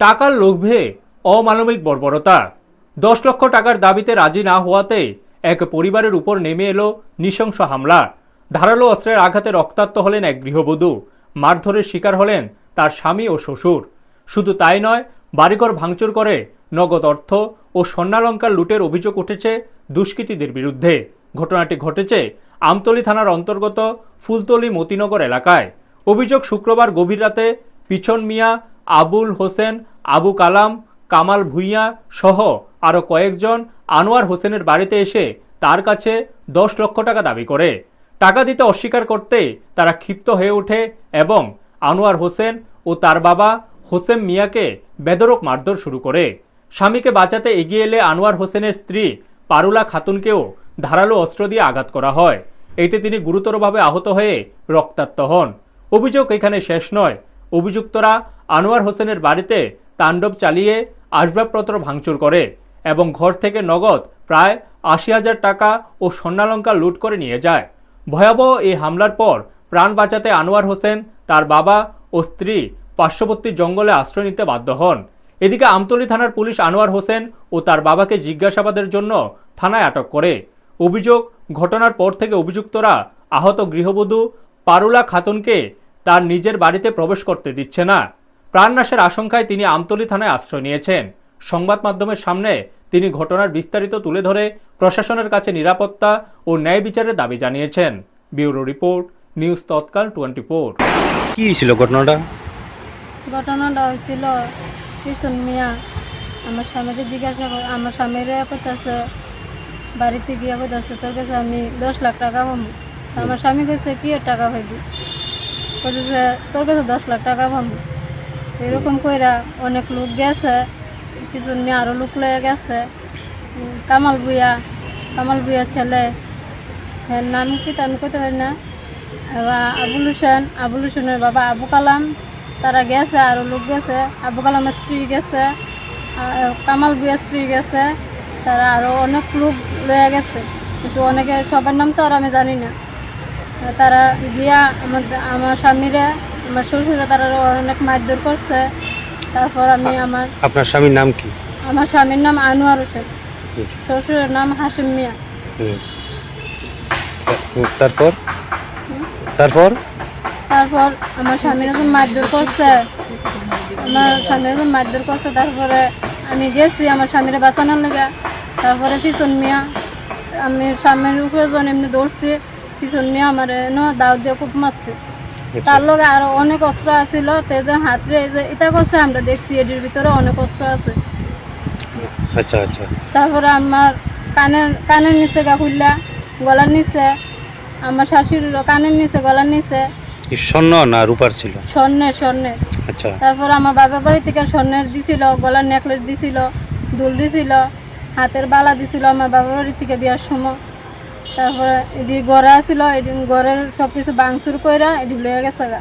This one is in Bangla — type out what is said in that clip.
টাকার লোভে অমানবিক বর্বরতা। দশ লক্ষ টাকার দাবিতে রাজি না হওয়াতে এক পরিবারের উপর নেমে এলো নৃশংস হামলা। ধারালো অস্ত্রের আঘাতে রক্তাক্ত হলেন এক গৃহবধূ। মারধরের শিকার হলেন তার স্বামী ও শ্বশুর। শুধু তাই নয়, বাড়িঘর ভাঙচুর করে নগদ অর্থ ও স্বর্ণালঙ্কার লুটের অভিযোগ উঠেছে দুষ্কৃতীদের বিরুদ্ধে। ঘটনাটি ঘটেছে আমতলী থানার অন্তর্গত ফুলতলি মতিনগর এলাকায়। অভিযোগ শুক্রবার গভীর রাতে পিছন মিয়া আবুল হোসেন, আবু কালাম, কামাল ভুইয়া সহ আরও কয়েকজন আনোয়ার হোসেনের বাড়িতে এসে তার কাছে দশ লক্ষ টাকা দাবি করে। টাকা দিতে অস্বীকার করতে তারা ক্ষিপ্ত হয়ে ওঠে এবং আনোয়ার হোসেন ও তার বাবা হোসেন মিয়াকে বেদরক মারধর শুরু করে। স্বামীকে বাঁচাতে এগিয়ে এলে আনোয়ার হোসেনের স্ত্রী পারুলা খাতুনকেও ধারালো অস্ত্র দিয়ে আঘাত করা হয়। এতে তিনি গুরুতরভাবে আহত হয়ে রক্তাক্ত হন। অভিযোগ এখানে শেষ নয়। অভিযুক্তরা আনোয়ার হোসেনের বাড়িতে তাণ্ডব চালিয়ে আসবাবপত্র ভাঙচুর করে এবং ঘর থেকে নগদ প্রায় আশি হাজার টাকা ও স্বর্ণালঙ্কা লুট করে নিয়ে যায়। ভয়াবহ এই হামলার পর প্রাণ বাঁচাতে আনোয়ার হোসেন, তার বাবা ও স্ত্রী পার্শ্ববর্তী জঙ্গলে আশ্রয় নিতে বাধ্য হন। এদিকে আমতলী থানার পুলিশ আনোয়ার হোসেন ও তার বাবাকে জিজ্ঞাসাবাদের জন্য থানায় আটক করে। অভিযোগ ঘটনার পর থেকে অভিযুক্তরা আহত গৃহবধূ পারুলা খাতুনকে তার নিজের বাড়িতে প্রবেশ করতে দিচ্ছে না। প্রাণনাশের আশঙ্কায় তিনি আমতলী থানায় আশ্রয় নিয়েছেন। সংবাদ মাধ্যমের সামনে তিনি ঘটনার বিস্তারিত তুলে ধরে প্রশাসনের কাছে নিরাপত্তা ও ন্যায় বিচারের দাবি জানিয়েছেন। Bureau report news Tatkal twenty four কি ছিল ঘটনাটা? ঘটনাটা হয়েছিল পিছন মিয়া আমার স্বামীকে জিজ্ঞাসা করে আমার স্বামীরে করতেছে বাড়িতে গিয়ে করতেছে তোর কাছে আমি দশ লাখ টাকা পাবো আমার স্বামী কাছে কি টাকা পাইবি? বলতেছে তোর কাছে দশ লাখ টাকা পাবো এরকম কইরা অনেক লোক গেছে কিছু নিয়ে আরও লোক লয়ে গেছে। কামাল বুয়া কামাল বুয়া ছেলে হ্যাঁ নাম কি তা আমি কইতে পারি না। আবুল হোসেন, আবুল হোসেনের বাবা আবু কালাম, তারা গেছে আরও লোক গেছে। আবু কালামের স্ত্রী গেছে কামাল বুয়ের স্ত্রী গেছে, তারা আরও অনেক লোক লয়ে গেছে। কিন্তু অনেকের সবার নাম তো আর আমি জানি না। তারা গিয়া আমার আমার স্বামীরা আমার শ্বশুরে তারা অনেক মারধর করছে। তারপর আমি আমার আপনার স্বামীর নাম কি? আমার স্বামীর নাম আনোয়ার হোসেন। শ্বশুরের নাম হাসিম মিয়া। তারপর? তারপর? তারপর আমার স্বামীর যখন মারধর করছে। আমার স্বামীর যখন মারধর করছে। তারপরে আমি গেছি আমার স্বামীরে বাঁচানোর লেগে। তারপরে পিছন মিয়া আমি স্বামীর উপরে এমনি দৌড়ছি। পিছন মিয়া আমার দাও দিয়ে খুব মারছে। তার লগে আরও অনেক অস্ত্র আছিল তে যে হাতরে যে এটা করছে আমরা দেখছি এটির ভিতরে অনেক অস্ত্র আছে। আচ্ছা আচ্ছা। তারপরে আমার কানের কানের নিচে গা খুললা গলার নিচে আমার শাশুড়িরও কানের নিচে গলার নিচে। স্বর্ণ না রূপার ছিল? স্বর্ণের স্বর্ণের। আচ্ছা। তারপর আমার বাবার বাড়ি থেকে স্বর্ণের দিছিল গলার নেকলেস দিছিল দুল দিছিল হাতের বালা দিছিল আমার বাবার বাড়ি থেকে বিয়ার সময়। তারপরে এটি গড়া আসিল এটি গড়ের সব কিছু বাংসুর কইরা এটি লয়ে গেছে গা।